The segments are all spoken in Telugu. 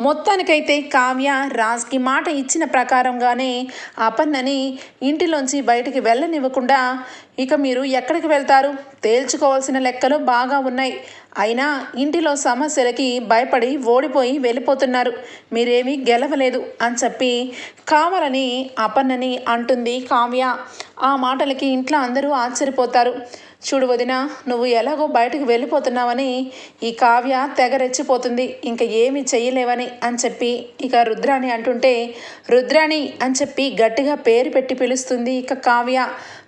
మొత్తానికైతే కావ్య రాజ్కి మాట ఇచ్చిన ప్రకారంగానే అపన్నని ఇంటిలోంచి బయటికి వెళ్ళనివ్వకుండా ఇక మీరు ఎక్కడికి వెళ్తారు? తేల్చుకోవాల్సిన లెక్కలు బాగా ఉన్నాయి. అయినా ఇంటిలో సమస్యలకి భయపడి ఓడిపోయి వెళ్ళిపోతున్నారు. మీరేమీ గెలవలేదు అని చెప్పి కావాలని అపన్నని అంటుంది కావ్య. ఆ మాటలకి ఇంట్లో అందరూ ఆశ్చర్యపోతారు. చూడు వదిన నువ్వు ఎలాగో బయటకు వెళ్ళిపోతున్నావని ఈ కావ్య తెగ రెచ్చిపోతుంది. ఇంకా ఏమి చెయ్యలేవని అని చెప్పి ఇక రుద్రాణి అంటుంటే రుద్రాణి అని చెప్పి గట్టిగా పేరు పెట్టి పిలుస్తుంది ఇక కావ్య.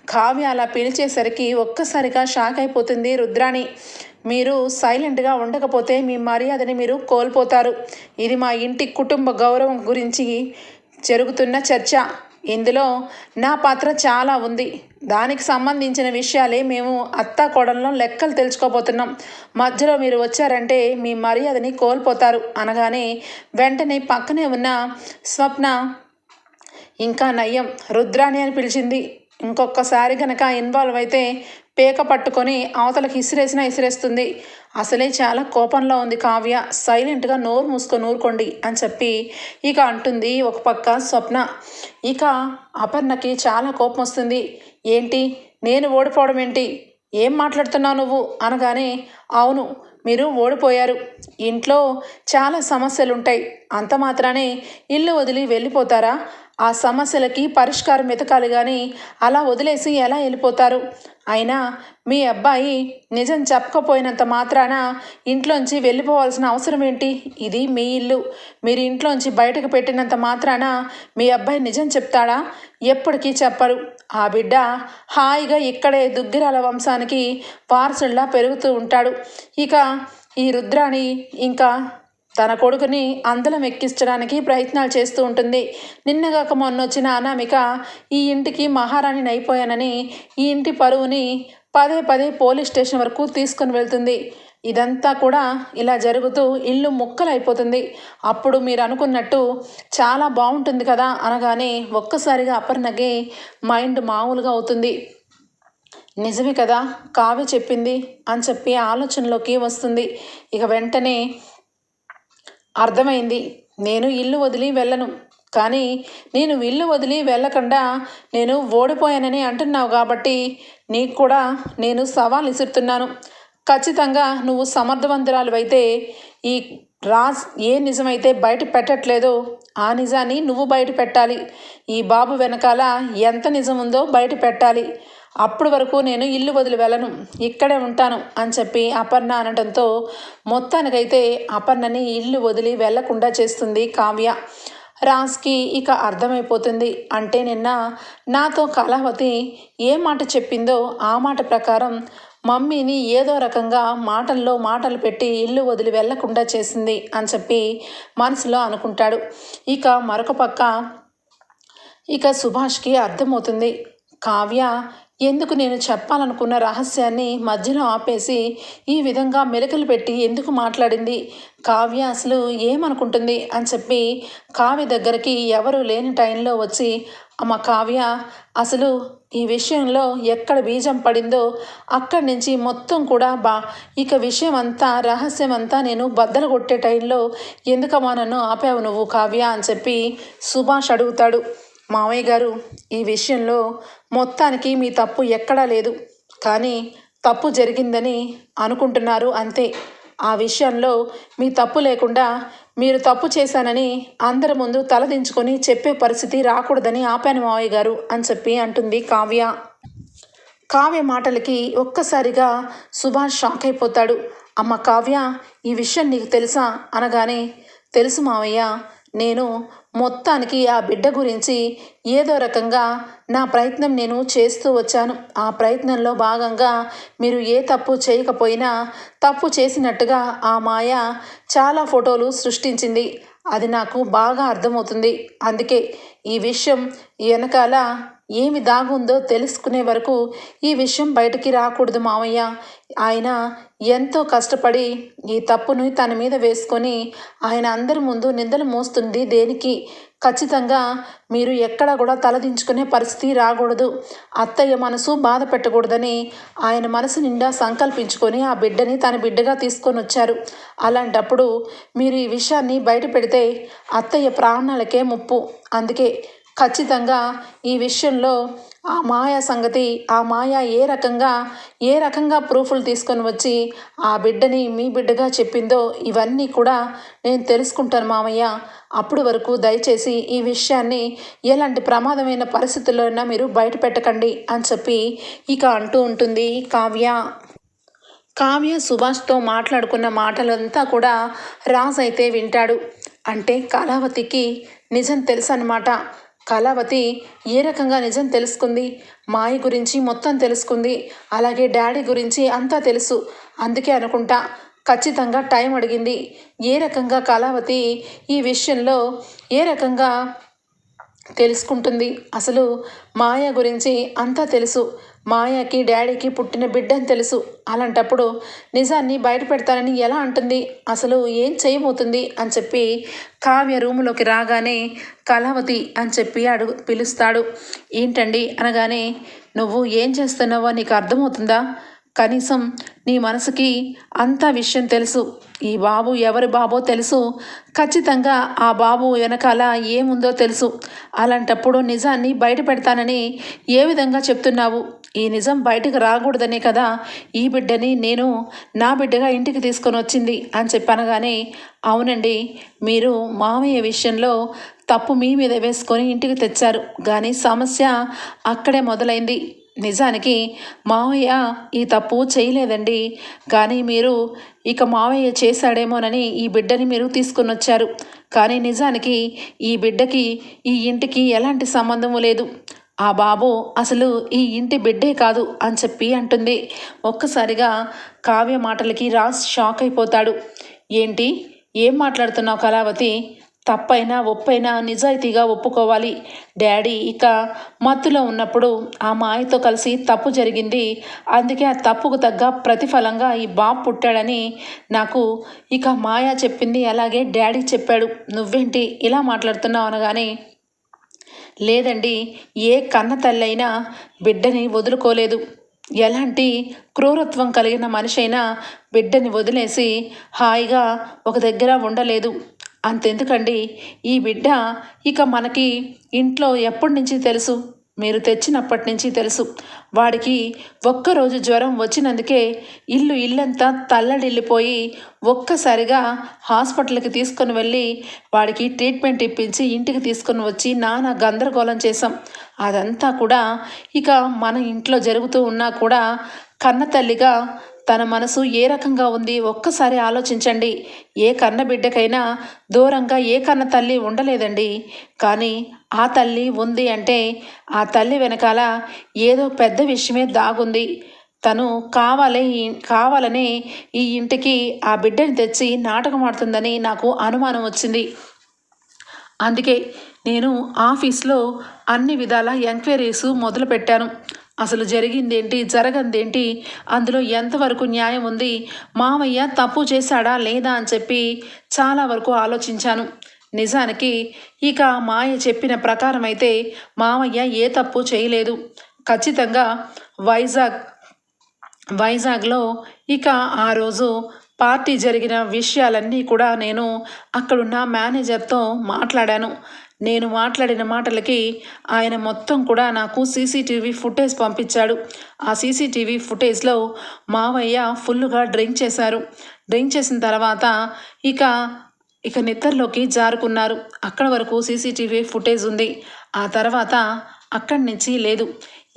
కావ్య అలా పిలిచేసరికి ఒక్కసారిగా షాక్ అయిపోతుంది రుద్రాణి. మీరు సైలెంట్గా ఉండకపోతే మీ మర్యాదని మీరు కోల్పోతారు. ఇది మా ఇంటి కుటుంబ గౌరవం గురించి జరుగుతున్న చర్చ. ఇందులో నా పాత్ర చాలా ఉంది. దానికి సంబంధించిన విషయాలే మేము అత్త కోడల్లో లెక్కలు తెలుసుకోబోతున్నాం. మధ్యలో మీరు వచ్చారంటే మీ మర్యాదని కోల్పోతారు అనగానే వెంటనే పక్కనే ఉన్న స్వప్న ఇంకా నయ్యం రుద్రాణి అని పిలిచింది. ఇంకొకసారి కనుక ఇన్వాల్వ్ అయితే పేక పట్టుకొని అవతలకి ఇసిరేసినా ఇసిరేస్తుంది. అసలే చాలా కోపంలో ఉంది కావ్య. సైలెంట్గా నోరు మూసుకొని నూరుకోండి అని చెప్పి ఇక అంటుంది ఒక పక్క స్వప్న. ఇక అపర్ణకి చాలా కోపం వస్తుంది. ఏంటి? నేను ఓడిపోవడం ఏంటి? ఏం మాట్లాడుతున్నావు నువ్వు? అనగానే అవును మీరు ఓడిపోయారు. ఇంట్లో చాలా సమస్యలు ఉంటాయి అంత మాత్రానే ఇల్లు వదిలి వెళ్ళిపోతారా? ఆ సమస్యలకి పరిష్కారం వెతకాలి కానీ అలా వదిలేసి ఎలా వెళ్ళిపోతారు? అయినా మీ అబ్బాయి నిజం చెప్పకపోయినంత మాత్రాన ఇంట్లోంచి వెళ్ళిపోవాల్సిన అవసరం ఏంటి? ఇది మీ ఇల్లు. మీరు ఇంట్లోంచి బయటకు పెట్టినంత మాత్రాన మీ అబ్బాయి నిజం చెప్తాడా? ఎప్పటికీ చెప్పరు. ఆ బిడ్డ హాయిగా ఇక్కడే దుగ్గిరాల వంశానికి వారసుల్లా పెరుగుతూ ఉంటాడు. ఇక ఈ రుద్రాణి ఇంకా తన కొడుకుని అందలం ఎక్కించడానికి ప్రయత్నాలు చేస్తూ ఉంటుంది. నిన్నగాక మొన్న వచ్చిన అనామిక ఈ ఇంటికి మహారాణిని అయిపోయానని ఈ ఇంటి పరువుని పదే పదే పోలీస్ స్టేషన్ వరకు తీసుకొని వెళ్తుంది. ఇదంతా కూడా ఇలా జరుగుతూ ఇల్లు ముక్కలైపోతుంది. అప్పుడు మీరు అనుకున్నట్టు చాలా బాగుంటుంది కదా అనగానే ఒక్కసారిగా అపర్ణకి మైండ్ మామూలుగా అవుతుంది. నిజమే కదా? కావ్య చెప్పింది అని చెప్పి ఆలోచనలోకి వస్తుంది. ఇక వెంటనే అర్థమైంది. నేను ఇల్లు వదిలి వెళ్ళను. కానీ నేను ఇల్లు వదిలి వెళ్ళకుండా నేను ఓడిపోయానని అంటున్నావు కాబట్టి నీకు కూడా నేను సవాల్ ఇసురుతున్నాను ఖచ్చితంగా నువ్వు సమర్థవంతురాలు అయితే ఈ రాజ్ ఏ నిజమైతే బయట పెట్టట్లేదో ఆ నిజాన్ని నువ్వు బయట పెట్టాలి. ఈ బాబు వెనకాల ఎంత నిజం ఉందో బయట పెట్టాలి. అప్పటి వరకు నేను ఇల్లు వదిలి వెళ్ళను. ఇక్కడే ఉంటాను అని చెప్పి అపర్ణ అనడంతో మొత్తానికైతే అపర్ణని ఇల్లు వదిలి వెళ్ళకుండా చేస్తుంది కావ్య. రాజ్కి ఇక అర్థమైపోతుంది. అంటే నిన్న నాతో కళావతి ఏ మాట చెప్పిందో ఆ మాట ప్రకారం మమ్మీని ఏదో రకంగా మాటల్లో మాటలు పెట్టి ఇల్లు వదిలి వెళ్ళకుండా చేసింది అని చెప్పి మనసులో అనుకుంటాడు. ఇక మరొక పక్క ఇక సుభాష్కి అర్థమవుతుంది. కావ్య ఎందుకు నేను చెప్పాలనుకున్న రహస్యాన్ని మధ్యలో ఆపేసి ఈ విధంగా మెలకలు పెట్టి ఎందుకు మాట్లాడింది? కావ్య అసలు ఏమనుకుంటుంది? అని చెప్పి కావ్య దగ్గరికి ఎవరు లేని టైంలో వచ్చి అమ్మ కావ్య అసలు ఈ విషయంలో ఎక్కడ బీజం పడిందో అక్కడి నుంచి మొత్తం కూడా బా ఇక విషయం అంతా రహస్యం అంతా నేను బద్దలు కొట్టే టైంలో ఎందుకమ్మా నన్ను ఆపావు నువ్వు కావ్య? అని చెప్పి సుభాష్ అడుగుతాడు. మావయ్య గారు ఈ విషయంలో మొత్తానికి మీ తప్పు ఎక్కడా లేదు. కానీ తప్పు జరిగిందని అనుకుంటున్నారు అంతే. ఆ విషయంలో మీ తప్పు లేకుండా మీరు తప్పు చేశానని అందరి ముందు తలదించుకొని చెప్పే పరిస్థితి రాకూడదని ఆపాను మావయ్య గారు అని చెప్పి అంటుంది కావ్య. కావ్య మాటలకి ఒక్కసారిగా సుభాష్ షాక్ అయిపోతాడు. అమ్మ కావ్య ఈ విషయం నీకు తెలుసా? అనగానే తెలుసు మావయ్య నేను మొత్తానికి ఆ బిడ్డ గురించి ఏదో రకంగా నా ప్రయత్నం నేను చేస్తూ వచ్చాను. ఆ ప్రయత్నంలో భాగంగా మీరు ఏ తప్పు చేయకపోయినా తప్పు చేసినట్టుగా ఆ మాయ చాలా ఫోటోలు సృష్టించింది. అది నాకు బాగా అర్థమవుతుంది. అందుకే ఈ విషయం వెనకాల ఏమి దాగుందో తెలుసుకునే వరకు ఈ విషయం బయటికి రాకూడదు మావయ్య. ఆయన ఎంతో కష్టపడి ఈ తప్పుని తన మీద వేసుకొని ఆయన అందరి ముందు నిందలు మోస్తుంది. దేనికి? ఖచ్చితంగా మీరు ఎక్కడ కూడా తలదించుకునే పరిస్థితి రాకూడదు. అత్తయ్య మనసు బాధ పెట్టకూడదని ఆయన మనసు నిండా సంకల్పించుకొని ఆ బిడ్డని తన బిడ్డగా తీసుకొని వచ్చారు. అలాంటప్పుడు మీరు ఈ విషయాన్ని బయట పెడితే అత్తయ్య ప్రాణాలకే ముప్పు. అందుకే ఖచ్చితంగా ఈ విషయంలో ఆ మాయా సంగతి ఆ మాయ ఏ రకంగా ఏ రకంగా ప్రూఫ్లు తీసుకొని వచ్చి ఆ బిడ్డని మీ బిడ్డగా చెప్పిందో ఇవన్నీ కూడా నేను తెలుసుకుంటాను మామయ్య. అప్పుడు వరకు దయచేసి ఈ విషయాన్ని ఎలాంటి ప్రమాదమైన పరిస్థితుల్లోనైనా మీరు బయట పెట్టకండి అని చెప్పి ఇక అంటూ ఉంటుంది కావ్య. కావ్య సుభాష్తో మాట్లాడుకున్న మాటలంతా కూడా రాజ్ అయితే వింటాడు. అంటే కళావతికి నిజం తెలుసు అనమాట కళావతి ఏ రకంగా నిజం తెలుసుకుంది? మాయ గురించి మొత్తం తెలుసుకుంది. అలాగే డాడీ గురించి అంతా తెలుసు. అందుకే అనుకుంటా ఖచ్చితంగా టైం అడిగింది. ఏ రకంగా కళావతి ఈ విషయంలో ఏ రకంగా తెలుసుకుంటుంది? అసలు మాయ గురించి అంతా తెలుసు. మాయకి డాడీకి పుట్టిన బిడ్డని తెలుసు. అలాంటప్పుడు నిజాన్ని బయట పెడతానని ఎలా అంటుంది? అసలు ఏం చేయబోతుంది? అని చెప్పి కావ్య రూములోకి రాగానే కళావతి అని చెప్పి అడుగు పిలుస్తాడు. ఏంటండి? అనగానే నువ్వు ఏం చేస్తున్నావో నీకు అర్థమవుతుందా? కనీసం నీ మనసుకి అంత విషయం తెలుసు. ఈ బాబు ఎవరి బాబో తెలుసు. ఖచ్చితంగా ఆ బాబు వెనకాల ఏముందో తెలుసు. అలాంటప్పుడు నిజాన్ని బయట పెడతానని ఏ విధంగా చెప్తున్నావు? ఈ నిజం బయటకు రాకూడదనే కదా? ఈ బిడ్డని నేను నా బిడ్డగా ఇంటికి తీసుకొని వచ్చింది అని చెప్పనగానే అవునండి మీరు మామయ్య విషయంలో తప్పు మీ మీద వేసుకొని ఇంటికి తెచ్చారు. కానీ సమస్య అక్కడే మొదలైంది. నిజానికి మావయ్య ఈ తప్పు చేయలేదండి. కానీ మీరు ఇక మావయ్య చేశాడేమోనని ఈ బిడ్డని మీరు తీసుకుని వచ్చారు. కానీ నిజానికి ఈ బిడ్డకి ఈ ఇంటికి ఎలాంటి సంబంధము లేదు. ఆ బాబు అసలు ఈ ఇంటి బిడ్డే కాదు అని చెప్పి అంటుంది. ఒక్కసారిగా కావ్య మాటలకి రాజ్ షాక్ అయిపోతాడు. ఏంటి? ఏం మాట్లాడుతున్నావు కళావతి? తప్పైనా ఒప్పైనా నిజాయితీగా ఒప్పుకోవాలి. డాడీ ఇక మత్తులో ఉన్నప్పుడు ఆ మాయతో కలిసి తప్పు జరిగింది. అందుకే ఆ తప్పుకు తగ్గ ప్రతిఫలంగా ఈ బాబు పుట్టాడని నాకు ఇక మాయ చెప్పింది. అలాగే డాడీ చెప్పాడు. నువ్వేంటి ఇలా మాట్లాడుతున్నావు? అనగానే లేదండి ఏ కన్న తల్లైనా బిడ్డని వదులుకోలేదు. ఎలాంటి క్రూరత్వం కలిగిన మనిషైనా బిడ్డని వదిలేసి హాయిగా ఒక దగ్గర ఉండలేదు. అంతెందుకండి ఈ బిడ్డ ఇక మనకి ఇంట్లో ఎప్పటి నుంచి తెలుసు? మీరు తెచ్చినప్పటి నుంచి తెలుసు. వాడికి ఒక్కరోజు జ్వరం వచ్చినందుకే ఇల్లు ఇల్లంతా తల్లడిల్లిపోయి ఒక్కసారిగా హాస్పిటల్కి తీసుకొని వెళ్ళి వాడికి ట్రీట్మెంట్ ఇప్పించి ఇంటికి తీసుకొని వచ్చి నానా గందరగోళం చేసాం అదంతా కూడా ఇక మన ఇంట్లో జరుగుతూ ఉన్నా కూడా కన్న తల్లిగా తన మనసు ఏ రకంగా ఉంది ఒక్కసారి ఆలోచించండి. ఏ కన్న బిడ్డకైనా దూరంగా ఏ కన్న తల్లి ఉండలేదండి. కానీ ఆ తల్లి ఉంది అంటే ఆ తల్లి వెనకాల ఏదో పెద్ద విషయమే దాగుంది. తను కావాలి కావాలని ఈ ఇంటికి ఆ బిడ్డని తెచ్చి నాటకం ఆడుతుందని నాకు అనుమానం వచ్చింది. అందుకే నేను ఆఫీస్లో అన్ని విధాల ఎంక్వైరీస్ మొదలుపెట్టాను. అసలు జరిగిందేంటి జరగందేంటి అందులో ఎంతవరకు న్యాయం ఉంది మామయ్య తప్పు చేశాడా లేదా అని చెప్పి చాలా వరకు ఆలోచించాను. నిజానికి ఇక మాయ చెప్పిన ప్రకారం అయితే మామయ్య ఏ తప్పు చేయలేదు. ఖచ్చితంగా వైజాగ్ వైజాగ్లో ఇక ఆ రోజు పార్టీ జరిగిన విషయాలన్నీ కూడా నేను అక్కడున్న మేనేజర్తో మాట్లాడాను. నేను మాట్లాడిన మాటలకి ఆయన మొత్తం కూడా నాకు సీసీటీవీ ఫుటేజ్ పంపించాడు. ఆ సీసీటీవీ ఫుటేజ్లో మావయ్య ఫుల్గా డ్రింక్ చేశారు. డ్రింక్ చేసిన తర్వాత ఇక ఇక నిద్రలోకి జారుకున్నారు. అక్కడ వరకు సీసీటీవీ ఫుటేజ్ ఉంది. ఆ తర్వాత అక్కడి నుంచి లేదు.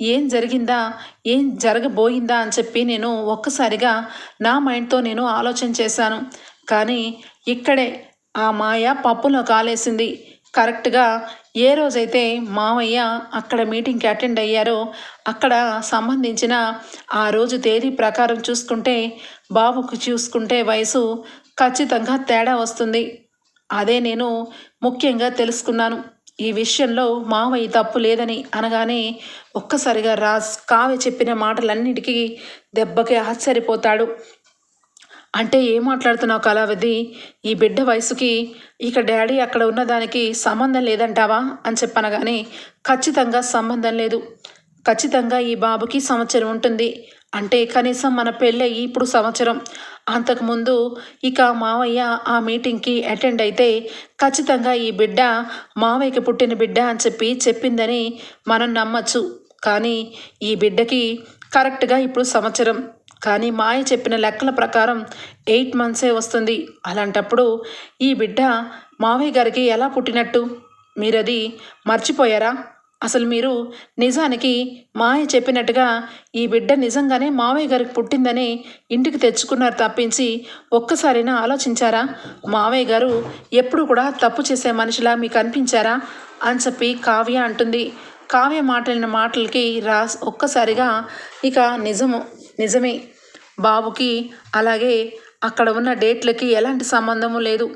ఏం జరిగిందా? ఏం జరగబోయిందా అని చెప్పి నేను ఒక్కసారిగా నా మైండ్తో నేను ఆలోచన చేశాను. కానీ ఇక్కడే ఆ మాయ పప్పులో కాలేసింది. కరెక్ట్గా ఏ రోజైతే మావయ్య అక్కడ మీటింగ్కి అటెండ్ అయ్యారో అక్కడ సంబంధించిన ఆ రోజు తేదీ ప్రకారం చూసుకుంటే బాబుకు చూసుకుంటే వయసు ఖచ్చితంగా తేడా వస్తుంది. అదే నేను ముఖ్యంగా తెలుసుకున్నాను. ఈ విషయంలో మావయ్య తప్పు లేదని అనగానే ఒక్కసారిగా రాజ్ కావ్య చెప్పిన మాటలన్నిటికీ దెబ్బకి ఆశ్చర్యపోతాడు. అంటే ఏం మాట్లాడుతున్నావు కళావతి? ఈ బిడ్డ వయసుకి ఇక డాడీ అక్కడ ఉన్నదానికి సంబంధం లేదంటావా? అని చెప్పనగానే ఖచ్చితంగా సంబంధం లేదు. ఖచ్చితంగా ఈ బాబుకి సంవత్సరం ఉంటుంది. అంటే కనీసం మన పెళ్ళయి ఇప్పుడు సంవత్సరం. అంతకుముందు ఇక మావయ్య ఆ మీటింగ్కి అటెండ్ అయితే ఖచ్చితంగా ఈ బిడ్డ మావయ్యకి పుట్టిన బిడ్డ అని చెప్పి చెప్పిందని మనం నమ్మచ్చు. కానీ ఈ బిడ్డకి కరెక్ట్గా ఇప్పుడు సంవత్సరం. కానీ మాయ చెప్పిన లెక్కల ప్రకారం ఎయిట్ మంత్సే వస్తుంది. అలాంటప్పుడు ఈ బిడ్డ మావయ్య గారికి ఎలా పుట్టినట్టు? మీరది మర్చిపోయారా? అసలు మీరు నిజానికి మాయ చెప్పినట్టుగా ఈ బిడ్డ నిజంగానే మావయ్య గారికి పుట్టిందని ఇంటికి తెచ్చుకున్నారు తప్పించి ఒక్కసారైనా ఆలోచించారా? మావయ్య గారు ఎప్పుడు కూడా తప్పు చేసే మనిషిలా మీకు అనిపించారా? అని చెప్పి కావ్య అంటుంది. కావ్య మాట్లాడిన మాటలకి రా ఒక్కసారిగా ఇక నిజము నిజమే. బాబుకి అలాగే అక్కడ ఉన్న డేట్లకి ఎలాంటి సంబంధము లేదు.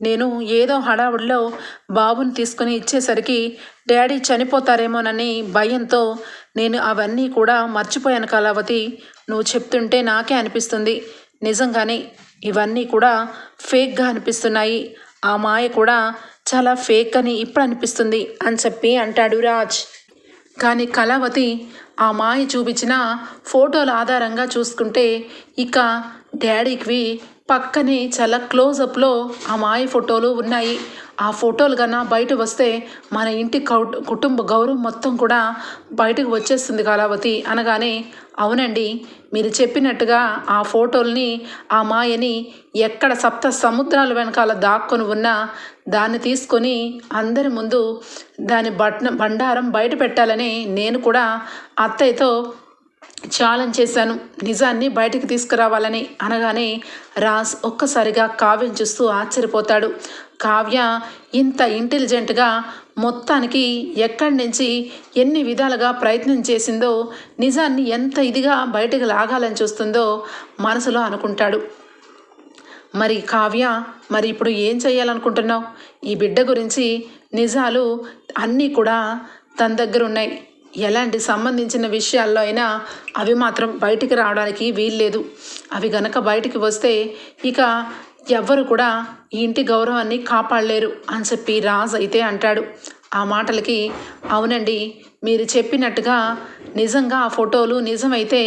నేను ఏదో హడావుడిలో బాబుని తీసుకుని ఇచ్చేసరికి డాడీ చనిపోతారేమోనని భయంతో నేను అవన్నీ కూడా మర్చిపోయాను కళావతి నువ్వు చెప్తుంటే నాకే అనిపిస్తుంది. నిజంగానే ఇవన్నీ కూడా ఫేక్గా అనిపిస్తున్నాయి. ఆ మాయ కూడా చాలా ఫేక్ అని ఇప్పుడు అనిపిస్తుంది అని చెప్పి అంటాడు రాజ్. కానీ కళావతి ఆ మాయ చూపించిన ఫోటోల ఆధారంగా చూసుకుంటే ఇక డాడీకి పక్కనే చాలా క్లోజప్లో ఆ మాయ ఫోటోలు ఉన్నాయి. ఆ ఫోటోలు కన్నా బయట వస్తే మన ఇంటి కౌ- కుటుంబ గౌరవం మొత్తం కూడా బయటకు వచ్చేస్తుంది కళావతి. అనగానే అవునండి మీరు చెప్పినట్టుగా ఆ ఫోటోల్ని ఆ మాయని ఎక్కడ సప్త సముద్రాల వెనకాల దాక్కొని ఉన్నా దాన్ని తీసుకొని అందరి ముందు దాని బట్ బండారం బయట పెట్టాలని నేను కూడా అత్తయ్యతో ఛాలెంజ్ చేశాను. నిజాన్ని బయటికి తీసుకురావాలని అనగానే రాజ్ ఒక్కసారిగా కావ్యం చూస్తూ ఆశ్చర్యపోతాడు. కావ్య ఇంత ఇంటెలిజెంట్గా మొత్తానికి ఎక్కడి నుంచి ఎన్ని విధాలుగా ప్రయత్నం చేసిందో నిజాన్ని ఎంత ఇదిగా బయటకు లాగాలని చూస్తుందో మనసులో అనుకుంటాడు. మరి కావ్య మరి ఇప్పుడు ఏం చేయాలనుకుంటున్నావు ఈ బిడ్డ గురించి నిజాలు అన్నీ కూడా తన దగ్గర ఉన్నాయి. ఎలాంటి సంబంధించిన విషయాల్లో అయినా అవి మాత్రం బయటికి రావడానికి వీల్లేదు. అవి గనక బయటికి వస్తే ఇక ఎవ్వరు కూడా ఈ ఇంటి గౌరవాన్ని కాపాడలేరు అని చెప్పి రాజ్ అయితే అంటాడు. ఆ మాటలకి అవునండి మీరు చెప్పినట్టుగా నిజంగా ఆ ఫోటోలు నిజమైతే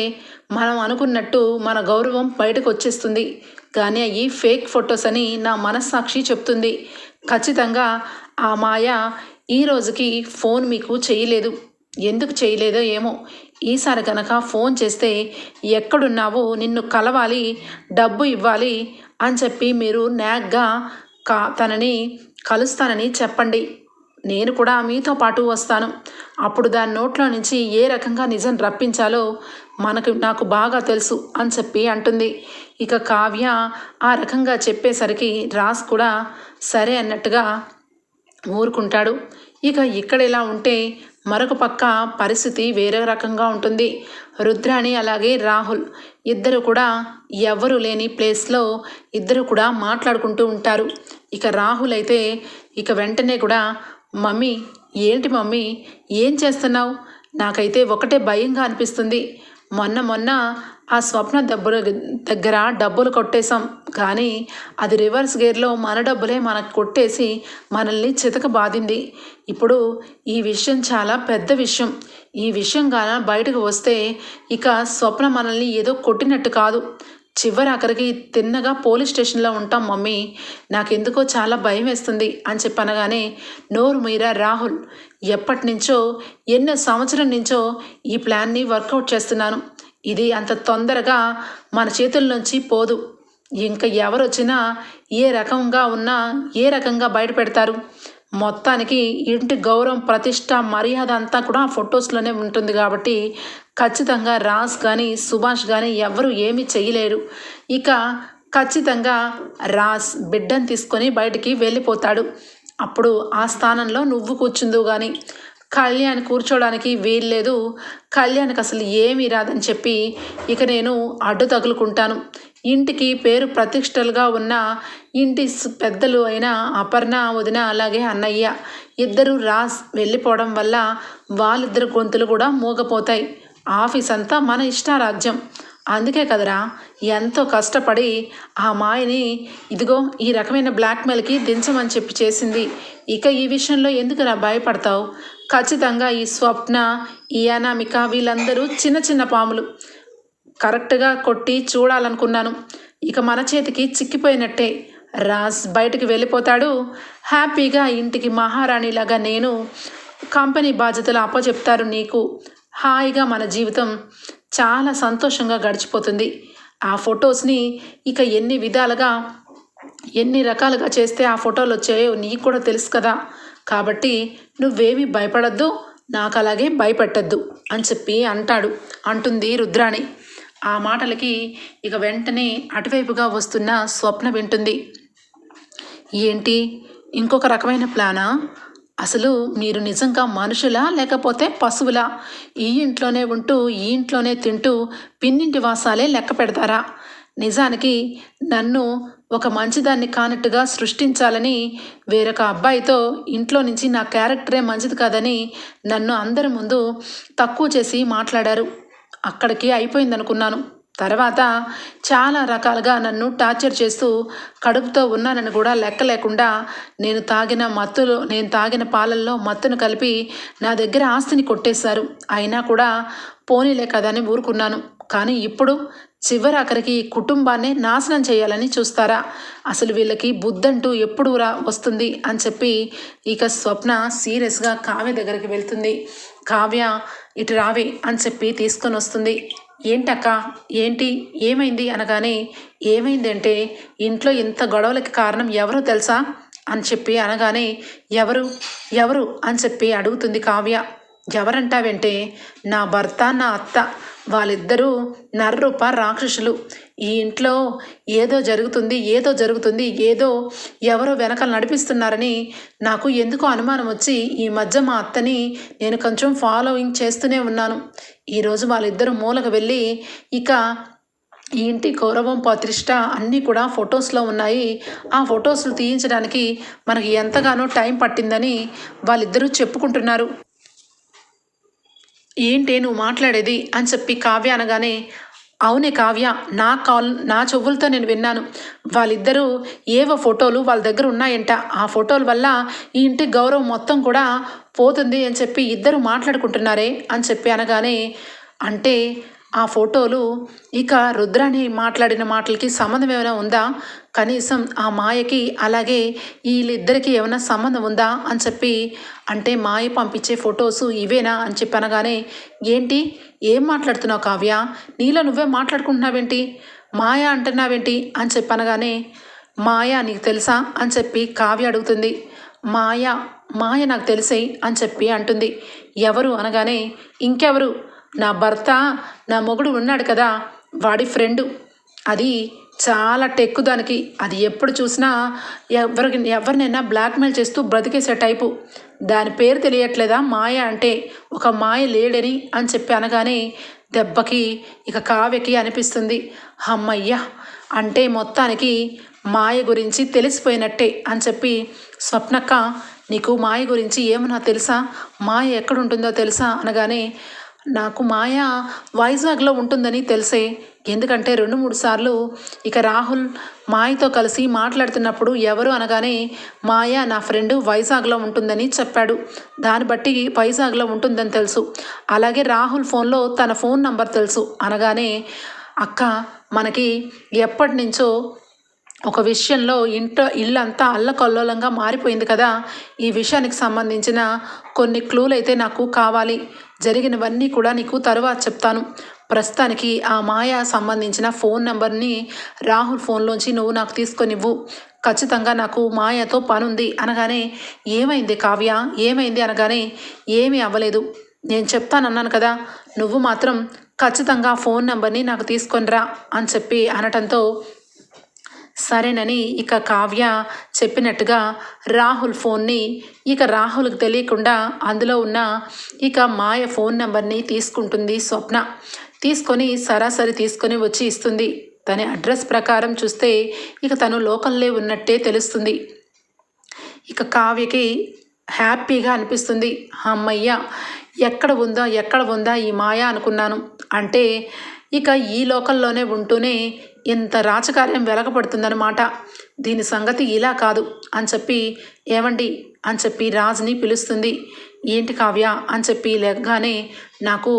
మనం అనుకున్నట్టు మన గౌరవం బయటకు వచ్చేస్తుంది కానీ అవి ఫేక్ ఫొటోస్ అని నా మనస్సాక్షి చెప్తుంది. ఖచ్చితంగా ఆ మాయ ఈ రోజుకి ఫోన్ మీకు చేయలేదు. ఎందుకు చేయలేదో ఏమో. ఈసారి కనుక ఫోన్ చేస్తే ఎక్కడున్నావో నిన్ను కలవాలి డబ్బు ఇవ్వాలి అని చెప్పి మీరు నాగ్గా కా తనని కలుస్తానని చెప్పండి. నేను కూడా మీతో పాటు వస్తాను. అప్పుడు దాని నోట్లో నుంచి ఏ రకంగా నిజం రప్పించాలో మనకు నాకు బాగా తెలుసు అని చెప్పి అంటుంది. ఇక కావ్య ఆ రకంగా చెప్పేసరికి రాస్ కూడా సరే అన్నట్టుగా ఊరుకుంటాడు. ఇక ఇక్కడ ఇలా ఉంటే మరొక పక్క పరిస్థితి వేరే రకంగా ఉంటుంది. రుద్రాణి అలాగే రాహుల్ ఇద్దరు కూడా ఎవరు లేని ప్లేస్లో ఇద్దరు కూడా మాట్లాడుకుంటూ ఉంటారు. ఇక రాహుల్ అయితే ఇక వెంటనే కూడా మమ్మీ ఏంటి మమ్మీ? ఏం చేస్తున్నావు? నాకైతే ఒకటే భయంగా అనిపిస్తుంది. మొన్న మొన్న ఆ స్వప్న దబ్బుల దగ్గర డబ్బులు కొట్టేశాం. కానీ అది రివర్స్ గేర్లో మన డబ్బులే మనకు కొట్టేసి మనల్ని చితక బాధింది ఇప్పుడు ఈ విషయం చాలా పెద్ద విషయం. ఈ విషయం గాన బయటకు వస్తే ఇక స్వప్న మనల్ని ఏదో కొట్టినట్టు కాదు. చివరి అక్కడికి తిన్నగా పోలీస్ స్టేషన్లో ఉంటాం మమ్మీ. నాకెందుకో చాలా భయం వేస్తుంది అని చెప్పనగానే నోరు మీరా రాహుల్ ఎప్పటి నుంచో ఎన్నో సంవత్సరం నుంచో ఈ ప్లాన్ని వర్కౌట్ చేస్తున్నాను. ఇది అంత తొందరగా మన చేతుల నుంచి పోదు. ఇంకా ఎవరు వచ్చినా ఏ రకంగా ఉన్నా ఏ రకంగా బయట పెడతారు మొత్తానికి ఇంటి గౌరవం ప్రతిష్ట మర్యాద అంతా కూడా ఆ ఫొటోస్లోనే ఉంటుంది కాబట్టి ఖచ్చితంగా రాజ్ కానీ సుభాష్ కానీ ఎవరు ఏమీ చేయలేరు ఇక ఖచ్చితంగా రాజ్ బిడ్డను తీసుకొని బయటికి వెళ్ళిపోతాడు. అప్పుడు ఆ స్థానంలో నువ్వు కూర్చుందు కానీ కళ్యాణ్ కూర్చోడానికి వీల్లేదు. కళ్యాణ్కి అసలు ఏమీ రాదని చెప్పి ఇక నేను అడ్డు తగులుకుంటాను. ఇంటికి పేరు ప్రతిష్టలుగా ఉన్న ఇంటి పెద్దలు అయిన అపర్ణ వదిన అలాగే అన్నయ్య ఇద్దరు రాస్ వెళ్ళిపోవడం వల్ల వాళ్ళిద్దరు గొంతులు కూడా మూగపోతాయి. ఆఫీస్ అంతా మన ఇష్టారాజ్యం. అందుకే కదరా ఎంతో కష్టపడి ఆ మాయని ఇదిగో ఈ రకమైన బ్లాక్మెయిల్కి దించమని చెప్పి చేసింది. ఇక ఈ విషయంలో ఎందుకు నా భయపడతావు? ఖచ్చితంగా ఈ స్వప్న ఈ అనామిక వీళ్ళందరూ చిన్న చిన్న పాములు. కరెక్ట్గా కొట్టి చూడాలనుకున్నాను. ఇక మన చేతికి చిక్కిపోయినట్టే రాజ్ బయటికి వెళ్ళిపోతాడు. హ్యాపీగా ఇంటికి మహారాణిలాగా నేను కంపెనీ బాధ్యతలు అప్పచెప్తారు నీకు. హాయిగా మన జీవితం చాలా సంతోషంగా గడిచిపోతుంది. ఆ ఫొటోస్ని ఇక ఎన్ని విధాలుగా ఎన్ని రకాలుగా చేస్తే ఆ ఫోటోలు వచ్చాయో నీకు కూడా తెలుసు కదా. కాబట్టి నువ్వేమీ భయపడద్దు నాకు అలాగే భయపెట్టద్దు అని చెప్పి అంటాడు. అంటుంది రుద్రాణి. ఆ మాటలకి ఇక వెంటనే అటువైపుగా వస్తున్న స్వప్న వింటుంది. ఏంటి? ఇంకొక రకమైన ప్లానా? అసలు మీరు నిజంగా మనుషులా లేకపోతే పశువులా? ఈ ఇంట్లోనే ఉంటూ ఈ ఇంట్లోనే తింటూ పిన్నింటి వాసాలే లెక్క పెడతారా? నిజానికి నన్ను ఒక మంచిదాన్ని కానట్టుగా సృష్టించాలని వేరొక అబ్బాయితో ఇంట్లో నుంచి నా క్యారెక్టరే మంచిది కాదని నన్ను అందరి ముందు తక్కువ చేసి మాట్లాడారు. అక్కడికి అయిపోయింది అనుకున్నాను తర్వాత చాలా రకాలుగా నన్ను టార్చర్ చేస్తూ కడుపుతో ఉన్నానని కూడా లెక్క లేకుండా నేను తాగిన మత్తులో నేను తాగిన పాలల్లో మత్తును కలిపి నా దగ్గర ఆస్తిని కొట్టేశారు. అయినా కూడా పోనీలే కదని ఊరుకున్నాను. కానీ ఇప్పుడు చివరి అక్కడికి ఈ కుటుంబాన్ని నాశనం చేయాలని చూస్తారా? అసలు వీళ్ళకి బుద్ధంటూ ఎప్పుడు రా వస్తుంది అని చెప్పి ఇక స్వప్న సీరియస్గా కావ్య దగ్గరికి వెళ్తుంది. కావ్య ఇటు రావే అని చెప్పి తీసుకొని వస్తుంది. ఏంటక్క? ఏంటి? ఏమైంది? అనగానే ఏమైంది అంటే ఇంట్లో ఇంత గొడవలకి కారణం ఎవరో తెలుసా? అని చెప్పి అనగానే ఎవరు? ఎవరు? అని చెప్పి అడుగుతుంది కావ్య. ఎవరంటావంటే నా భర్త నా అత్త. వాళ్ళిద్దరూ నర్రూప రాక్షసులు. ఈ ఇంట్లో ఏదో జరుగుతుంది ఏదో జరుగుతుంది ఏదో ఎవరో వెనకాల నడిపిస్తున్నారని నాకు ఎందుకో అనుమానం వచ్చి ఈ మధ్య మా అత్తని నేను కొంచెం ఫాలోయింగ్ చేస్తూనే ఉన్నాను. ఈరోజు వాళ్ళిద్దరూ మూలకు వెళ్ళి ఇక ఈ ఇంటి గౌరవం ప్రతిష్ట అన్నీ కూడా ఫొటోస్లో ఉన్నాయి. ఆ ఫొటోస్లు తీయించడానికి మనకి ఎంతగానో టైం పట్టిందని వాళ్ళిద్దరూ చెప్పుకుంటున్నారు. ఏంటి నువ్వు మాట్లాడేది అని చెప్పి కావ్య అనగానే అవునే కావ్య నా కాల్ నా చెవులతో నేను విన్నాను. వాళ్ళిద్దరూ ఏవో ఫోటోలు వాళ్ళ దగ్గర ఉన్నాయంట. ఆ ఫోటోల వల్ల ఈ ఇంటి గౌరవం మొత్తం కూడా పోతుంది అని చెప్పి ఇద్దరు మాట్లాడుకుంటున్నారే అని చెప్పి అనగానే అంటే ఆ ఫోటోలు ఇక రుద్రాణి మాట్లాడిన మాటలకి సంబంధం ఏమైనా ఉందా? కనీసం ఆ మాయకి అలాగే వీళ్ళిద్దరికీ ఏమైనా సంబంధం ఉందా? అని చెప్పి అంటే మాయ పంపించే ఫొటోస్ ఇవేనా అని చెప్పి అనగానే ఏంటి? ఏం మాట్లాడుతున్నావు కావ్య? నీలో నువ్వే మాట్లాడుకుంటున్నావేంటి? మాయ అంటున్నావేంటి? అని చెప్పి అనగానే మాయ నీకు తెలుసా? అని చెప్పి కావ్య అడుగుతుంది. మాయ? మాయ నాకు తెలిసే? అని చెప్పి అంటుంది. ఎవరు? అనగానే ఇంకెవరు? నా భర్త నా మొగుడు ఉన్నాడు కదా వాడి ఫ్రెండు. అది చాలా టెక్కు దానికి. అది ఎప్పుడు చూసినా ఎవరికి ఎవరినైనా బ్లాక్మెయిల్ చేస్తూ బ్రతికేసే టైపు. దాని పేరు తెలియట్లేదా? మాయ అంటే ఒక మాయ లేడని అని చెప్పి అనగానే దెబ్బకి ఇక కావ్యకి అనిపిస్తుంది. అమ్మయ్య! అంటే మొత్తానికి మాయ గురించి తెలిసిపోయినట్టే అని చెప్పి స్వప్నక్క నీకు మాయ గురించి ఏమన్నా తెలుసా? మాయ ఎక్కడుంటుందో తెలుసా? అనగానే నాకు మాయ వైజాగ్లో ఉంటుందని తెలిసే. ఎందుకంటే రెండు మూడు సార్లు ఇక రాహుల్ మాయతో కలిసి మాట్లాడుతున్నప్పుడు ఎవరు అనగానే మాయ నా ఫ్రెండ్ వైజాగ్లో ఉంటుందని చెప్పాడు. దాన్ని బట్టి వైజాగ్లో ఉంటుందని తెలుసు. అలాగే రాహుల్ ఫోన్లో తన ఫోన్ నంబర్ తెలుసు. అనగానే అక్క మనకి ఎప్పటి నుంచో ఒక విషయంలో ఇంట్లో ఇల్లంతా అల్లకల్లోలంగా మారిపోయింది కదా. ఈ విషయానికి సంబంధించిన కొన్ని క్లూలు అయితే నాకు కావాలి. జరిగినవన్నీ కూడా నీకు తరువాత చెప్తాను. ప్రస్తుతానికి ఆ మాయ సంబంధించిన ఫోన్ నెంబర్ని రాహుల్ ఫోన్లోంచి నువ్వు నాకు తీసుకొనివ్వు. ఖచ్చితంగా నాకు మాయతో పని ఉంది అనగానే ఏమైంది కావ్య? ఏమైంది? అనగానే ఏమీ అవ్వలేదు. నేను చెప్తానన్నాను కదా నువ్వు మాత్రం ఖచ్చితంగా ఫోన్ నెంబర్ని నాకు తీసుకొనిరా అని చెప్పి అనటంతో సరేనని ఇక కావ్య చెప్పినట్టుగా రాహుల్ ఫోన్ని ఇక రాహుల్కి తెలియకుండా అందులో ఉన్న ఇక మాయ ఫోన్ నెంబర్ని తీసుకుంటుంది స్వప్న. తీసుకొని సరాసరి తీసుకొని వచ్చి ఇస్తుంది. తన అడ్రస్ ప్రకారం చూస్తే ఇక తను లోకల్లే ఉన్నట్టే తెలుస్తుంది. ఇక కావ్యకి హ్యాపీగా అనిపిస్తుంది. అమ్మయ్య ఎక్కడ ఉందా ఎక్కడ ఉందా ఈ మాయ అనుకున్నాను. అంటే ఇక ఈ లోకల్లోనే ఉంటూనే ఇంత రాజకార్యం వెలగపడుతుందనమాట దీని సంగతి ఇలా కాదు అని చెప్పి ఏమండి అని చెప్పి రాజుని పిలుస్తుంది. ఏంటి కావ్య? అని చెప్పి లేగానే నాకు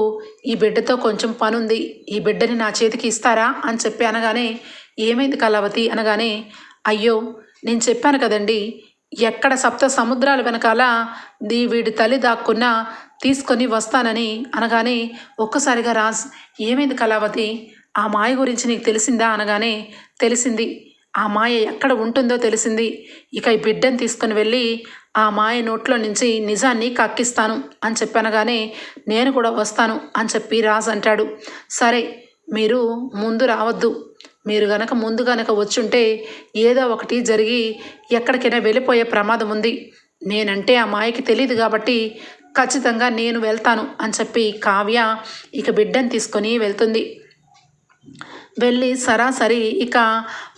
ఈ బిడ్డతో కొంచెం పనుంది. ఈ బిడ్డని నా చేతికి ఇస్తారా? అని చెప్పి అనగానే ఏమైంది కళావతి? అనగానే అయ్యో నేను చెప్పాను కదండి ఎక్కడ సప్త సముద్రాల వెనకాల దీ వీడి తల్లి దాక్కున్నా తీసుకొని వస్తానని అనగానే ఒక్కసారిగా రాజ్ ఏమైంది కళావతి? ఆ మాయ గురించి నీకు తెలిసిందా? అనగానే తెలిసింది. ఆ మాయ ఎక్కడ ఉంటుందో తెలిసింది. ఇక ఈ బిడ్డను తీసుకొని వెళ్ళి ఆ మాయ నోట్లో నుంచి నిజాన్ని కక్కిస్తాను అని చెప్పనగానే నేను కూడా వస్తాను అని చెప్పి రాజ్ అంటాడు. సరే మీరు ముందు రావద్దు. మీరు గనక ముందు గనక వచ్చుంటే ఏదో ఒకటి జరిగి ఎక్కడికైనా వెళ్ళిపోయే ప్రమాదం ఉంది. నేనంటే ఆ మాయకి తెలియదు కాబట్టి ఖచ్చితంగా నేను వెళ్తాను అని చెప్పి కావ్య ఇక బిడ్డను తీసుకొని వెళ్తుంది. వెళ్ళి సరాసరి ఇక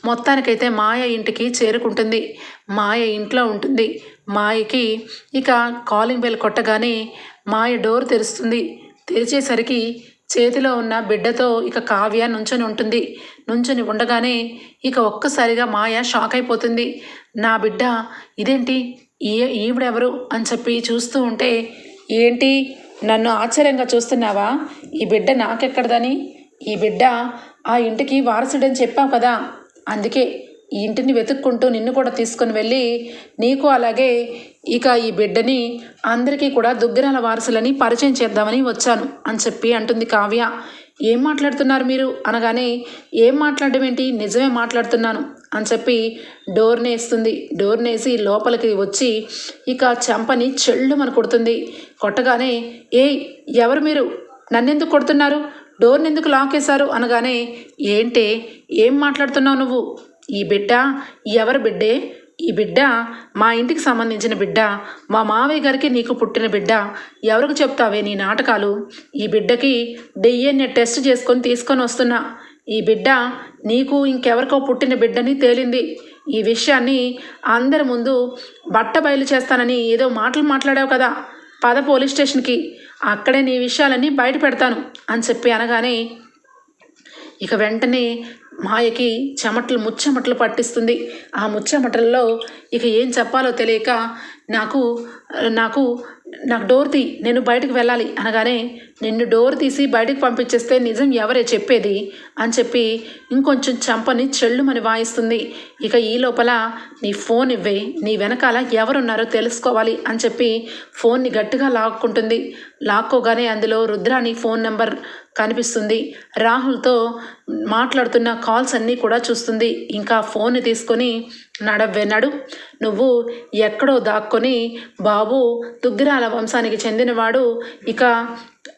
మొత్తానికైతే మాయ ఇంటికి చేరుకుంటుంది. మాయ ఇంట్లో ఉంటుంది. మాయకి ఇక కాలింగ్ బెల్ కొట్టగానే మాయ డోర్ తెరుస్తుంది. తెరిచేసరికి చేతిలో ఉన్న బిడ్డతో ఇక కావ్య నుంచొని ఉంటుంది. నుంచొని ఉండగానే ఇక ఒక్కసారిగా మాయ షాక్ అయిపోతుంది. నా బిడ్డ ఇదేంటి? ఈ ఈవిడెవరు? అని చెప్పి చూస్తూ ఉంటే ఏంటి? నన్ను ఆశ్చర్యంగా చూస్తున్నావా? ఈ బిడ్డ నాకెక్కడదని? ఈ బిడ్డ ఆ ఇంటికి వారసుడని చెప్పావు కదా? అందుకే ఈ ఇంటిని వెతుక్కుంటూ నిన్ను కూడా తీసుకొని వెళ్ళి నీకు అలాగే ఇక ఈ బిడ్డని అందరికీ కూడా దుగ్గిరాల వారసులని పరిచయం చేద్దామని వచ్చాను అని చెప్పి అంటుంది కావ్య. ఏం మాట్లాడుతున్నారు మీరు? అనగానే ఏం మాట్లాడడం ఏంటి? నిజమే మాట్లాడుతున్నాను అని చెప్పి డోర్ నేస్తుంది. డోర్ని వేసి లోపలికి వచ్చి ఇక చెంపని చెల్లుమని కొడుతుంది. కొట్టగానే ఏయ్ ఎవరు మీరు? నన్నెందుకు కొడుతున్నారు? డోర్ని ఎందుకు లాక్ వేశారు అనగానే ఏంటే ఏం మాట్లాడుతున్నావు నువ్వు? ఈ బిడ్డ? ఎవరి బిడ్డే? ఈ బిడ్డ మా ఇంటికి సంబంధించిన బిడ్డ మా మావయ్య గారికి నీకు పుట్టిన బిడ్డ ఎవరికి చెప్తావే నీ నాటకాలు? ఈ బిడ్డకి డిఎన్ఏ టెస్ట్ చేసుకొని తీసుకొని వస్తున్నా. ఈ బిడ్డ నీకు ఇంకెవరికో పుట్టిన బిడ్డని తేలింది. ఈ విషయాన్ని అందరి ముందు బట్ట బయలు చేస్తానని ఏదో మాటలు మాట్లాడావు కదా పద పోలీస్ స్టేషన్కి. అక్కడే నీ విషయాలన్నీ బయట పెడతాను అని చెప్పి అనగానే ఇక వెంటనే మాయకి చెమటలు ముచ్చెమటలు పట్టిస్తుంది. ఆ ముచ్చెమటల్లో ఇక ఏం చెప్పాలో తెలియక నాకు నాకు నాకు డోర్ తీ నేను బయటకు వెళ్ళాలి అనగానే నిన్ను డోర్ తీసి బయటకు పంపించేస్తే నిజం ఎవరే చెప్పేది? అని చెప్పి ఇంకొంచెం చంపని చెల్లుమని వాయిస్తుంది. ఇక ఈ లోపల నీ ఫోన్ ఇవ్వే నీ వెనకాల ఎవరున్నారో తెలుసుకోవాలి అని చెప్పి ఫోన్ని గట్టిగా లాక్కుంటుంది. లాక్కోగానే అందులో రుద్రాని ఫోన్ నెంబర్ కనిపిస్తుంది. రాహుల్తో మాట్లాడుతున్న కాల్స్ అన్నీ కూడా చూస్తుంది. ఇంకా ఫోన్ని తీసుకొని నడవెన్నాడు నువ్వు ఎక్కడో దాక్కొని బాబు దుగ్గిరాల వంశానికి చెందినవాడు. ఇక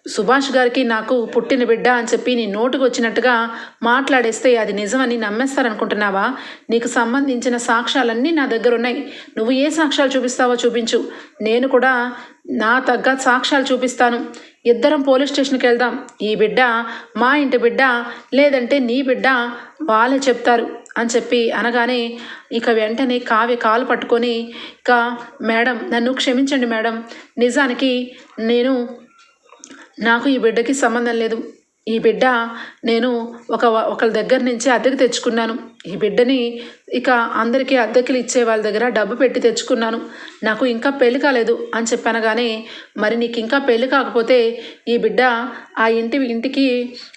సుభాష్ గారికి నాకు పుట్టిన బిడ్డ అని చెప్పి నీ నోటుకు వచ్చినట్టుగా మాట్లాడేస్తే అది నిజమని నమ్మేస్తారనుకుంటున్నావా? నీకు సంబంధించిన సాక్ష్యాలన్నీ నా దగ్గర ఉన్నాయి నువ్వు ఏ సాక్ష్యాలు చూపిస్తావో చూపించు. నేను కూడా నా తగ్గ సాక్ష్యాలు చూపిస్తాను. ఇద్దరం పోలీస్ స్టేషన్కి వెళ్దాం. ఈ బిడ్డ మా ఇంటి బిడ్డ లేదంటే నీ బిడ్డ వాళ్ళే చెప్తారు. అని చెప్పి అనగానే ఇక వెంటనే కావ్య కాలు పట్టుకొని ఇక మేడం నన్ను క్షమించండి మేడం. నిజానికి నేను నాకు ఈ బిడ్డకి సంబంధం లేదు. ఈ బిడ్డ నేను ఒక ఒకరి దగ్గర నుంచి అద్దెకి తెచ్చుకున్నాను. ఈ బిడ్డని ఇక అందరికీ అద్దెకిలు ఇచ్చే వాళ్ళ దగ్గర డబ్బు పెట్టి తెచ్చుకున్నాను. నాకు ఇంకా పెళ్ళి కాలేదు అని చెప్పనగానే మరి నీకు ఇంకా పెళ్ళి కాకపోతే ఈ బిడ్డ ఆ ఇంటి ఇంటికి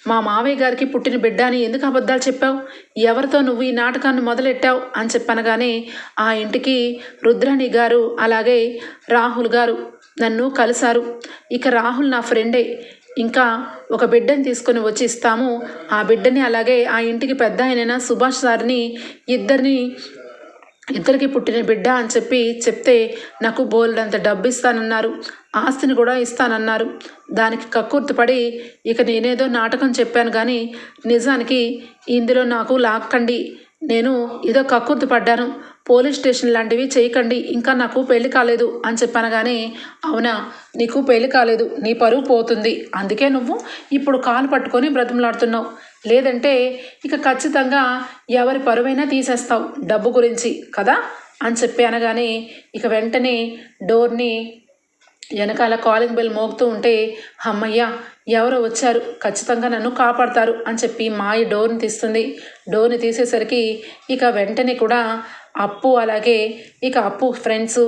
మా మావయ్య గారికి పుట్టిన బిడ్డ అని ఎందుకు అబద్ధాలు చెప్పావు? ఎవరితో నువ్వు ఈ నాటకాన్ని మొదలెట్టావు? అని చెప్పనగానే ఆ ఇంటికి రుద్రాణి గారు అలాగే రాహుల్ గారు నన్ను కలిశారు. ఇక రాహుల్ నా ఫ్రెండే. ఇంకా ఒక బిడ్డని తీసుకొని వచ్చి ఇస్తాము. ఆ బిడ్డని అలాగే ఆ ఇంటికి పెద్ద అయిన సుభాష్ సార్ని ఇద్దరిని ఇద్దరికి పుట్టిన బిడ్డ అని చెప్పి చెప్తే నాకు బోల్డంత డబ్బు ఇస్తానన్నారు ఆస్తిని కూడా ఇస్తానన్నారు. దానికి కక్కుర్తిపడి ఇక నేనేదో నాటకం చెప్పాను కానీ నిజానికి ఇందులో నాకు లాక్కండి. నేను ఏదో కక్కుర్తి పడ్డాను. పోలీస్ స్టేషన్ లాంటివి చేయకండి ఇంకా నాకు పెళ్ళి కాలేదు అని చెప్పనగానే అవునా నీకు పెళ్ళి కాలేదు నీ పరువు పోతుంది. అందుకే నువ్వు ఇప్పుడు కాలు పట్టుకొని బ్రతిమలాడుతున్నావు. లేదంటే ఇక ఖచ్చితంగా ఎవరి పరువైనా తీసేస్తావు డబ్బు గురించి కదా? అని చెప్పి అనగానే ఇక వెంటనే డోర్ని వెనకాల కాలింగ్ బెల్ మోగుతూ ఉంటే అమ్మయ్య ఎవరో వచ్చారు ఖచ్చితంగా నన్ను కాపాడతారు అని చెప్పి మాయ డోర్ని తీస్తుంది. డోర్ని తీసేసరికి ఇక వెంటనే కూడా అప్పు అలాగే ఇక అప్పు ఫ్రెండ్స్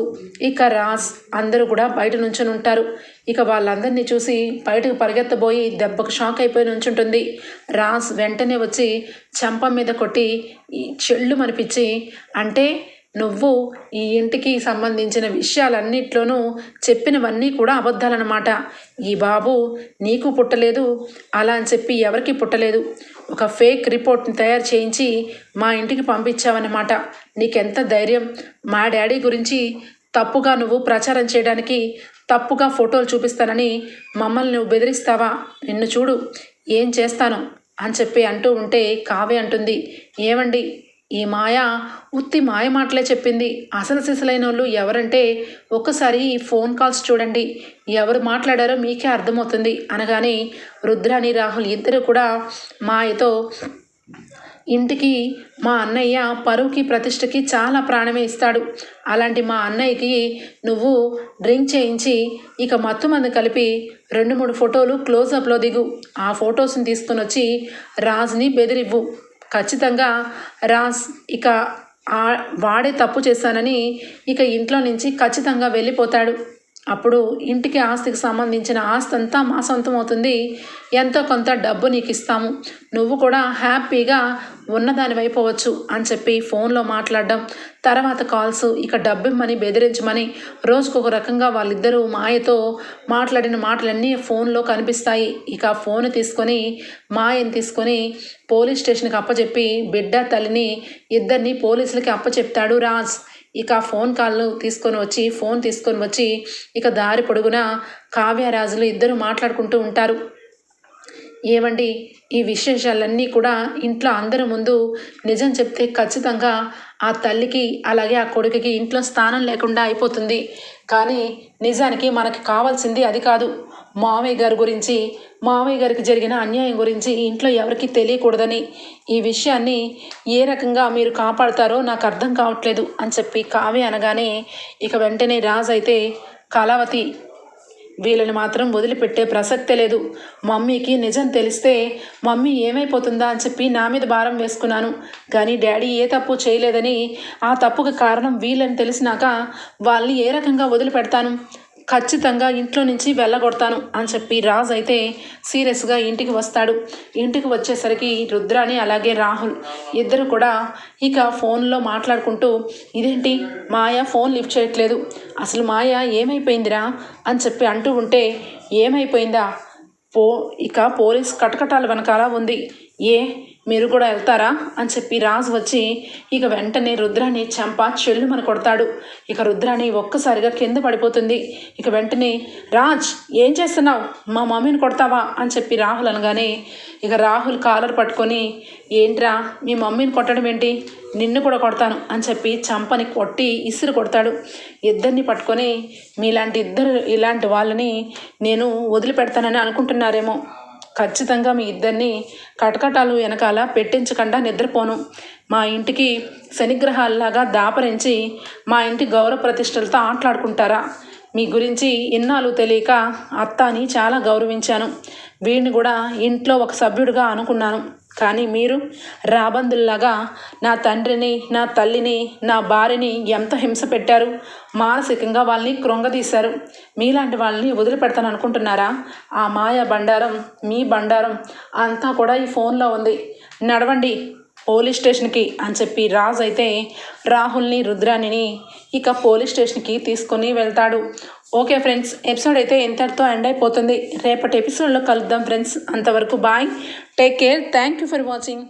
ఇక రాజ్ అందరూ కూడా బయట నుంచొని ఉంటారు. ఇక వాళ్ళందరినీ చూసి బయటకు పరిగెత్తబోయి దెబ్బకు షాక్ అయిపోయి నుంచుంటుంది. రాజ్ వెంటనే వచ్చి చెంప మీద కొట్టి ఈ చెళ్ళు మనిపించి అంటే నువ్వు ఈ ఇంటికి సంబంధించిన విషయాలన్నిట్లోనూ చెప్పినవన్నీ కూడా అబద్ధాలన్నమాట. ఈ బాబు నీకు పుట్టలేదు అలా అని చెప్పి ఎవరికి పుట్టలేదు. ఒక ఫేక్ రిపోర్ట్ని తయారు చేయించి మా ఇంటికి పంపించావన్నమాట. నీకెంత ధైర్యం? మా డాడీ గురించి తప్పుగా నువ్వు ప్రచారం చేయడానికి తప్పుగా ఫోటోలు చూపిస్తానని మమ్మల్ని నువ్వు బెదిరిస్తావా? నిన్ను చూడు ఏం చేస్తాను? అని చెప్పి అంటూ ఉంటే కావే అంటుంది. ఏమండి ఈ మాయ ఉత్తి మాయ మాటలే చెప్పింది. అసలు సిసలైన వాళ్ళు ఎవరంటే ఒక్కసారి ఈ ఫోన్ కాల్స్ చూడండి. ఎవరు మాట్లాడారో మీకే అర్థమవుతుంది అనగానే రుద్రాని రాహుల్ ఇద్దరు కూడా మాయతో ఇంటికి మా అన్నయ్య పరువుకి ప్రతిష్టకి చాలా ప్రాణమే ఇస్తాడు. అలాంటి మా అన్నయ్యకి నువ్వు డ్రింక్ చేయించి ఇక మత్తు మంది కలిపి రెండు మూడు ఫోటోలు క్లోజప్లో దిగు. ఆ ఫొటోస్ని తీసుకొని వచ్చి రాజ్ని బెదిరివ్వు. ఖచ్చితంగా రాస్ ఇక వాడే తప్పు చేశానని ఇక ఇంట్లో నుంచి ఖచ్చితంగా వెళ్ళిపోతాడు. అప్పుడు ఇంటికి ఆస్తికి సంబంధించిన ఆస్తి అంతా మా సొంతం అవుతుంది ఎంతో కొంత డబ్బు నీకు ఇస్తాము నువ్వు కూడా హ్యాపీగా ఉన్నదాని అయిపోవచ్చు అని చెప్పి ఫోన్లో మాట్లాడడం. తర్వాత కాల్స్ ఇక డబ్బిమ్మని బెదిరించమని రోజుకొక రకంగా వాళ్ళిద్దరూ మాయతో మాట్లాడిన మాటలన్నీ ఫోన్లో కనిపిస్తాయి. ఇక ఫోన్ తీసుకొని మాయని తీసుకొని పోలీస్ స్టేషన్కి అప్పచెప్పి బిడ్డ తల్లిని ఇద్దరిని పోలీసులకి అప్పచెప్తాడు రాజ్. ఇక ఫోన్ కాల్ను తీసుకొని వచ్చి ఫోన్ తీసుకొని వచ్చి ఇక దారి పొడుగున కావ్యరాజులు ఇద్దరు మాట్లాడుకుంటూ ఉంటారు. ఏమండి ఈ విశేషాలన్నీ కూడా ఇంట్లో అందరి ముందు నిజం చెప్తే ఖచ్చితంగా ఆ తల్లికి అలాగే ఆ కొడుకుకి ఇంట్లో స్థానం లేకుండా అయిపోతుంది. కానీ నిజానికి మనకి కావాల్సింది అది కాదు. మావయ్య గారి గురించి మావయ్య గారికి జరిగిన అన్యాయం గురించి ఇంట్లో ఎవరికి తెలియకూడదని ఈ విషయాన్ని ఏ రకంగా మీరు కాపాడతారో నాకు అర్థం కావట్లేదు అని చెప్పి కావ్య అనగానే ఇక వెంటనే రాజు అయితే కళావతి వీళ్ళని మాత్రం వదిలిపెట్టే ప్రసక్తే లేదు. మమ్మీకి నిజం తెలిస్తే మమ్మీ ఏమైపోతుందా అని చెప్పి నా మీద భారం వేసుకున్నాను. కానీ డాడీ ఏ తప్పు చేయలేదని ఆ తప్పుకు కారణం వీళ్ళని తెలిసినాక వాళ్ళని ఏ రకంగా వదిలిపెడతాను? ఖచ్చితంగా ఇంట్లో నుంచి వెళ్ళగొడతాను అని చెప్పి రాజ్ అయితే సీరియస్గా ఇంటికి వస్తాడు. ఇంటికి వచ్చేసరికి రుద్రాని అలాగే రాహుల్ ఇద్దరు కూడా ఇక ఫోన్లో మాట్లాడుకుంటూ ఇదేంటి? మాయ ఫోన్ లిఫ్ట్ చేయట్లేదు. అసలు మాయ ఏమైపోయిందిరా? అని చెప్పి అంటూ ఉంటే ఏమైపోయిందా? పో ఇక పోలీస్ కటకటాల వెనకాల ఉంది. ఏ? మీరు కూడా వెళ్తారా? అని చెప్పి రాజు వచ్చి ఇక వెంటనే రుద్రాని చంప చెల్లు మన కొడతాడు. ఇక రుద్రాని ఒక్కసారిగా కింద పడిపోతుంది. ఇక వెంటనే రాజ్ ఏం చేస్తున్నావు? మా మమ్మీని కొడతావా? అని చెప్పి రాహుల్ అనగానే ఇక రాహుల్ కాలర్ పట్టుకొని ఏంట్రా మీ మమ్మీని కొట్టడం ఏంటి? నిన్ను కూడా కొడతాను అని చెప్పి చంపని కొట్టి ఇసురు కొడతాడు. ఇద్దరిని పట్టుకొని మీలాంటి ఇద్దరు ఇలాంటి వాళ్ళని నేను వదిలిపెడతానని అనుకుంటున్నారేమో. ఖచ్చితంగా మీ ఇద్దరిని కటకటాలు వెనకాల పెట్టించకుండా నిద్రపోను. మా ఇంటికి శనిగ్రహాల్లాగా దాపరించి మా ఇంటి గౌరవ ప్రతిష్టలతో ఆటలాడుకుంటారా? మీ గురించి ఇన్నాళ్ళు తెలియక అత్తాని చాలా గౌరవించాను. వీడిని కూడా ఇంట్లో ఒక సభ్యుడిగా అనుకున్నాను. కానీ మీరు రాబందుల్లాగా నా తండ్రిని నా తల్లిని నా భార్యని ఎంత హింస పెట్టారు? మానసికంగా వాళ్ళని కృంగదీశారు మీలాంటి వాళ్ళని వదిలిపెడతాను అనుకుంటున్నారా? ఆ మాయ బండారం మీ బండారం అంతా కూడా ఈ ఫోన్లో ఉంది. నడవండి. పోలీస్ స్టేషన్కి అని చెప్పి రాజ్ అయితే రాహుల్ని రుద్రాణిని ఇక పోలీస్ స్టేషన్కి తీసుకొని వెళ్తాడు. ఓకే ఫ్రెండ్స్ ఎపిసోడ్ అయితే ఎంతటితో ఎండ్ అయిపోతుంది. రేపటి ఎపిసోడ్లో కలుద్దాం ఫ్రెండ్స్. అంతవరకు bye. Take care. Thank you for watching.